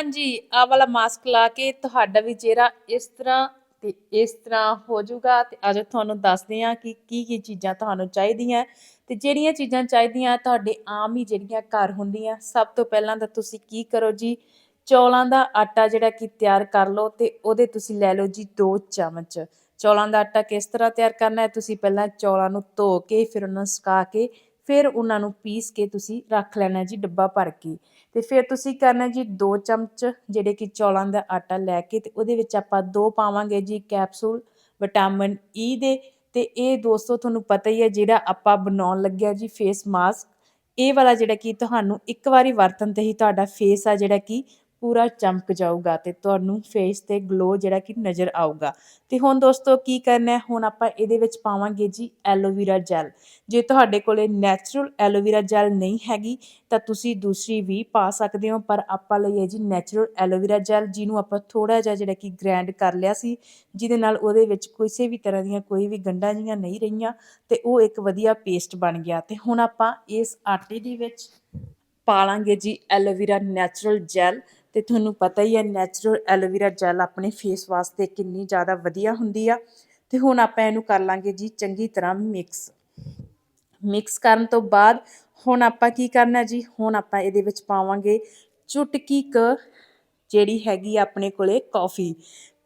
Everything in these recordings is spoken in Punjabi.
ਹਾਂਜੀ, ਆਹ ਵਾਲਾ ਮਾਸਕ ਲਾ ਕੇ ਤੁਹਾਡਾ ਵੀ ਚਿਹਰਾ ਇਸ ਤਰ੍ਹਾਂ ਤੇ ਇਸ ਤਰ੍ਹਾਂ ਹੋ ਜਾਊਗਾ ਤੇ ਅੱਜ ਤੁਹਾਨੂੰ ਦੱਸਦੇ ਹਾਂ ਕਿ ਕੀ ਕੀ ਚੀਜ਼ਾਂ ਤੁਹਾਨੂੰ ਚਾਹੀਦੀਆਂ ਤੇ ਜਿਹੜੀਆਂ ਚੀਜ਼ਾਂ ਚਾਹੀਦੀਆਂ ਤੁਹਾਡੇ ਆਮ ਹੀ ਜਿਹੜੀਆਂ ਘਰ ਹੁੰਦੀਆਂ। ਸਭ ਤੋਂ ਪਹਿਲਾਂ ਤਾਂ ਤੁਸੀਂ ਕੀ ਕਰੋ ਜੀ, ਚੌਲਾਂ ਦਾ ਆਟਾ ਜਿਹੜਾ ਕਿ ਤਿਆਰ ਕਰ ਲਓ ਤੇ ਉਹਦੇ ਤੁਸੀਂ ਲੈ ਲਓ ਜੀ 2 ਚਮਚ। ਚੌਲਾਂ ਦਾ ਆਟਾ ਕਿਸ ਤਰ੍ਹਾਂ ਤਿਆਰ ਕਰਨਾ ਹੈ? ਤੁਸੀਂ ਪਹਿਲਾਂ ਚੌਲਾਂ ਨੂੰ ਧੋ ਕੇ, ਫਿਰ ਉਹਨਾਂ ਨੂੰ ਸੁਕਾ ਕੇ ਫਿਰ ਉਹਨਾਂ ਨੂੰ ਪੀਸ ਕੇ ਤੁਸੀਂ ਰੱਖ ਲੈਣਾ ਜੀ ਡੱਬਾ ਭਰ ਕੇ। ਤੇ ਫਿਰ ਤੁਸੀਂ ਕਰਨਾ ਜੀ 2 ਚਮਚ ਜਿਹੜੇ ਕਿ ਚੌਲਾਂ ਦਾ ਆਟਾ ਲੈ ਕੇ ਤੇ ਉਹਦੇ ਵਿੱਚ ਆਪਾਂ ਦੋ ਪਾਵਾਂਗੇ ਜੀ ਕੈਪਸੂਲ ਵਿਟਾਮਿਨ ਈ ਦੇ। ਤੇ ਇਹ ਦੋਸਤੋ ਤੁਹਾਨੂੰ ਪਤਾ ਹੀ ਹੈ ਜਿਹੜਾ ਆਪਾਂ ਬਣਾਉਣ ਲੱਗਿਆ ਜੀ ਫੇਸ ਮਾਸਕ ਇਹ ਵਾਲਾ ਜਿਹੜਾ ਕਿ ਤੁਹਾਨੂੰ ਇੱਕ ਵਾਰੀ ਵਰਤਣ ਤੇ ਹੀ ਤੁਹਾਡਾ ਫੇਸ ਆ ਜਿਹੜਾ ਕਿ ਪੂਰਾ ਚਮਕ ਜਾਊਗਾ ਤੇ ਤੁਹਾਨੂੰ ਫੇਸ ਤੇ ਗਲੋ ਜਿਹੜਾ ਕਿ ਨਜ਼ਰ ਆਊਗਾ। ਤੇ ਹੁਣ ਦੋਸਤੋ ਕੀ ਕਰਨਾ ਹੈ? ਹੁਣ ਆਪਾਂ ਇਹਦੇ ਵਿੱਚ ਪਾਵਾਂਗੇ ਜੀ ਐਲੋਵੀਰਾ ਜੈਲ ਜੇ ਤੁਹਾਡੇ ਕੋਲੇ ਨੈਚੁਰਲ ਐਲੋਵੀਰਾ ਜੈਲ ਨਹੀਂ ਹੈਗੀ, ਤਾਂ ਤੁਸੀਂ ਦੂਸਰੀ ਵੀ ਪਾ ਸਕਦੇ ਹੋ, ਪਰ ਆਪਾਂ ਲਈ ਹੈ ਜੀ ਨੈਚੁਰਲ ਐਲੋਵੀਰਾ ਜੈਲ ਜਿਹਨੂੰ ਆਪਾਂ ਥੋੜਾ ਜਿਹਾ ਜਿਹੜਾ ਕਿ ਗ੍ਰੈਂਡ ਕਰ ਲਿਆ ਸੀ, ਜਿਹਦੇ ਨਾਲ ਉਹਦੇ ਵਿੱਚ ਕਿਸੇ ਵੀ ਤਰ੍ਹਾਂ ਦੀਆਂ ਕੋਈ ਵੀ ਗੰਢਾਂ ਜੀਆਂ ਨਹੀਂ ਰਹੀਆਂ, ਤੇ ਉਹ ਇੱਕ ਵਧੀਆ ਪੇਸਟ ਬਣ ਗਿਆ। ਤੇ ਹੁਣ ਆਪਾਂ ਇਸ ਆਟੇ ਦੇ ਵਿੱਚ ਪਾ ਲਾਂਗੇ ਜੀ ਐਲੋਵੀਰਾ ਨੈਚੁਰਲ ਜੈਲ ਤੇ ਤੁਹਾਨੂੰ ਪਤਾ ਹੀ ਹੈ ਨੈਚੁਰਲ ਐਲੋਵੀਰਾ ਜੈਲ ਆਪਣੇ ਫੇਸ ਵਾਸਤੇ ਕਿੰਨੀ ਜ਼ਿਆਦਾ ਵਧੀਆ ਹੁੰਦੀ ਆ। ਤੇ ਹੁਣ ਆਪਾਂ ਇਹਨੂੰ ਕਰ ਲਾਂਗੇ ਜੀ ਚੰਗੀ ਤਰ੍ਹਾਂ ਮਿਕਸ ਮਿਕਸ ਕਰਨ ਤੋਂ ਬਾਅਦ ਹੁਣ ਆਪਾਂ ਕੀ ਕਰਨਾ ਜੀ? ਹੁਣ ਆਪਾਂ ਇਹਦੇ ਵਿੱਚ ਪਾਵਾਂਗੇ ਚੁਟਕੀ ਕ ਜਿਹੜੀ ਹੈਗੀ ਆਪਣੇ ਕੋਲੇ ਕੌਫੀ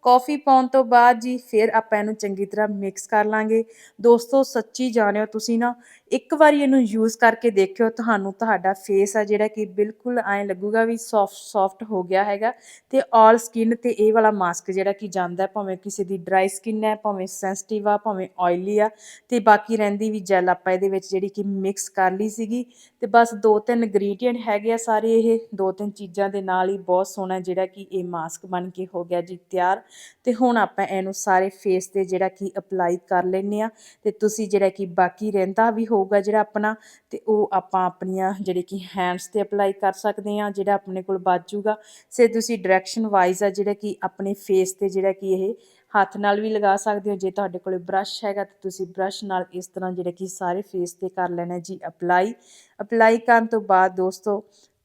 ਕੌਫੀ ਪਾਉਣ ਤੋਂ ਬਾਅਦ ਜੀ ਫਿਰ ਆਪਾਂ ਇਹਨੂੰ ਚੰਗੀ ਤਰ੍ਹਾਂ ਮਿਕਸ ਕਰ ਲਾਂਗੇ। ਦੋਸਤੋ, ਸੱਚੀ ਜਾਣਿਓ ਤੁਸੀਂ ਨਾ, ਇੱਕ ਵਾਰੀ ਇਹਨੂੰ ਯੂਜ਼ ਕਰਕੇ ਦੇਖਿਓ, ਤੁਹਾਨੂੰ ਤੁਹਾਡਾ ਫੇਸ ਆ ਜਿਹੜਾ ਕਿ ਬਿਲਕੁਲ ਐਂ ਲੱਗੂਗਾ ਵੀ ਸੌਫਟ ਸੌਫਟ ਹੋ ਗਿਆ ਹੈਗਾ ਤੇ ਆਲ ਸਕਿਨ ਤੇ ਇਹ ਵਾਲਾ ਮਾਸਕ ਜਿਹੜਾ ਕਿ ਜਾਂਦਾ, ਭਾਵੇਂ ਕਿਸੇ ਦੀ ਡਰਾਈ ਸਕਿਨ ਹੈ, ਭਾਵੇਂ ਸੈਂਸਿਟਿਵ ਆ, ਭਾਵੇਂ ਆਇਲੀ ਆ ਤੇ ਬਾਕੀ ਰਹਿੰਦੀ ਵੀ ਜੈਲ ਆਪਾਂ ਇਹਦੇ ਵਿੱਚ ਜਿਹੜੀ ਕਿ ਮਿਕਸ ਕਰ ਲਈ ਸੀਗੀ ਤੇ ਬਸ ਦੋ ਤਿੰਨ ਇੰਗਰੀਡੀਐਂਟ ਹੈਗੇ ਆ ਸਾਰੇ ਇਹ ਦੋ ਤਿੰਨ ਚੀਜ਼ਾਂ ਦੇ ਨਾਲ ਹੀ ਬਹੁਤ ਸੋਹਣਾ ਜਿਹੜਾ ਕਿ ਇਹ ਮਾਸਕ ਬਣ ਕੇ ਹੋ ਗਿਆ ਜੀ ਤਿਆਰ। ਤੇ ਹੁਣ ਆਪਾਂ ਇਹਨੂੰ ਸਾਰੇ ਫੇਸ ਤੇ ਜਿਹੜਾ ਕਿ ਅਪਲਾਈ ਕਰ ਲੈਨੇ ਆ ਤੇ ਤੁਸੀਂ ਜਿਹੜਾ ਕਿ ਬਾਕੀ ਰਹਿੰਦਾ ਵੀ ਹੋਊਗਾ ਜਿਹੜਾ ਆਪਣਾ ਤੇ ਉਹ ਆਪਾਂ ਆਪਣੀਆਂ ਜਿਹੜੇ ਕਿ ਹੈਂਡਸ ਤੇ ਅਪਲਾਈ ਕਰ ਸਕਦੇ ਆ ਜਿਹੜਾ ਆਪਣੇ ਕੋਲ ਬਚੂਗਾ ਸੇ ਤੁਸੀਂ ਡਾਇਰੈਕਸ਼ਨ ਵਾਈਜ਼ ਆ ਜਿਹੜਾ ਕਿ ਆਪਣੇ ਫੇਸ ਤੇ ਜਿਹੜਾ ਕਿ ਇਹ ਹੱਥ ਨਾਲ ਵੀ ਲਗਾ ਸਕਦੇ ਹੋ, ਜੇ ਤੁਹਾਡੇ ਕੋਲੇ ਬ੍ਰਸ਼ ਹੈਗਾ ਤਾਂ ਤੁਸੀਂ ਬ੍ਰਸ਼ ਨਾਲ ਇਸ ਤਰ੍ਹਾਂ ਜਿਹੜਾ ਕਿ ਸਾਰੇ ਫੇਸ ਤੇ ਕਰ ਲੈਣਾ ਜੀ ਅਪਲਾਈ ਅਪਲਾਈ ਕਰਨ ਤੋਂ ਬਾਅਦ ਦੋਸਤੋ,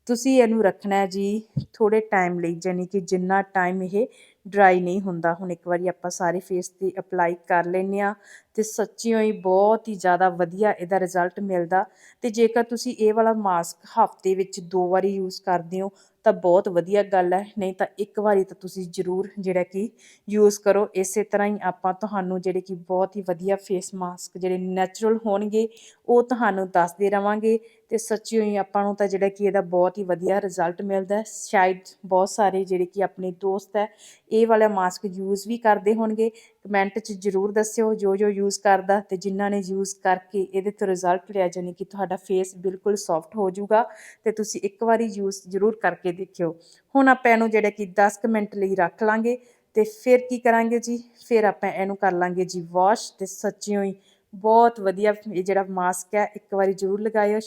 ਤੁਸੀਂ ਇਹਨੂੰ ਰੱਖਣਾ ਜੀ ਥੋੜੇ ਟਾਈਮ ਲਈ ਯਾਨੀ ਕਿ ਜਿੰਨਾ ਟਾਈਮ ਇਹ ਡਰਾਈ ਨਹੀਂ ਹੁੰਦਾ। ਹੁਣ ਇੱਕ ਵਾਰੀ ਆਪਾਂ ਸਾਰੇ ਫੇਸ ਤੇ ਅਪਲਾਈ ਕਰ ਲੈਨੇ ਆ ਤੇ ਸੱਚੀਓ ਹੀ ਬਹੁਤ ਹੀ ਜ਼ਿਆਦਾ ਵਧੀਆ ਇਹਦਾ ਰਿਜ਼ਲਟ ਮਿਲਦਾ। ਤੇ ਜੇਕਰ ਤੁਸੀਂ ਇਹ ਵਾਲਾ ਮਾਸਕ ਹਫ਼ਤੇ ਵਿੱਚ ਦੋ ਵਾਰੀ ਯੂਜ਼ ਕਰਦੇ ਹੋ, ਤਾਂ ਬਹੁਤ ਵਧੀਆ ਗੱਲ ਹੈ। ਨਹੀਂ ਤਾਂ ਇੱਕ ਵਾਰੀ ਤਾਂ ਤੁਸੀਂ ਜ਼ਰੂਰ ਜਿਹੜਾ ਕਿ ਯੂਜ਼ ਕਰੋ। ਇਸੇ ਤਰ੍ਹਾਂ ਹੀ ਆਪਾਂ ਤੁਹਾਨੂੰ ਜਿਹੜੇ ਕਿ ਬਹੁਤ ਹੀ ਵਧੀਆ ਫੇਸ ਮਾਸਕ ਜਿਹੜੇ ਨੈਚੁਰਲ ਹੋਣਗੇ ਉਹ ਤੁਹਾਨੂੰ ਦੱਸਦੇ ਰਵਾਂਗੇ ਤੇ ਸੱਚੀਓ ਹੀ ਆਪਾਂ ਨੂੰ ਤਾਂ ਜਿਹੜਾ ਕਿ ਇਹਦਾ ਬਹੁਤ ਹੀ ਵਧੀਆ ਰਿਜ਼ਲਟ ਮਿਲਦਾ ਸ਼ਾਇਦ ਬਹੁਤ ਸਾਰੇ ਜਿਹੜੇ ਕਿ ਆਪਣੇ ਦੋਸਤ ਹੈ, ਇਹ ਵਾਲਾ ਮਾਸਕ ਯੂਜ਼ ਵੀ ਕਰਦੇ ਹੋਣਗੇ। ਕਮੈਂਟ 'ਚ ਜ਼ਰੂਰ ਦੱਸਿਓ ਜੋ ਜੋ ਯੂਜ਼ ਕਰਦਾ ਤੇ ਜਿਨ੍ਹਾਂ ਨੇ ਯੂਜ਼ ਕਰਕੇ ਇਹਦੇ ਤੋਂ ਰਿਜ਼ਲਟ ਲਿਆ ਜਾਨੀ ਕਿ ਤੁਹਾਡਾ ਫੇਸ ਬਿਲਕੁਲ ਸੌਫਟ ਹੋ ਜਾਊਗਾ ਤੇ ਤੁਸੀਂ ਇੱਕ ਵਾਰੀ ਯੂਜ਼ ਜ਼ਰੂਰ ਕਰਕੇ ਦੇਖਿਓ। ਹੁਣ ਆਪਾਂ ਇਹਨੂੰ ਜਿਹੜਾ ਕਿ 10 ਕੁ ਮਿੰਟ ਲਈ ਰੱਖ ਲਾਂਗੇ ਤੇ ਫਿਰ ਕੀ ਕਰਾਂਗੇ ਜੀ? ਫਿਰ ਆਪਾਂ ਇਹਨੂੰ ਕਰ ਲਾਂਗੇ ਜੀ ਵਾਸ਼ ਤੇ ਸੱਚਿਓ ਹੀ ਬਹੁਤ ਵਧੀਆ ਇਹ ਜਿਹੜਾ ਮਾਸਕ ਹੈ ਇੱਕ ਵਾਰੀ ਜ਼ਰੂਰ ਲਗਾਇਓ।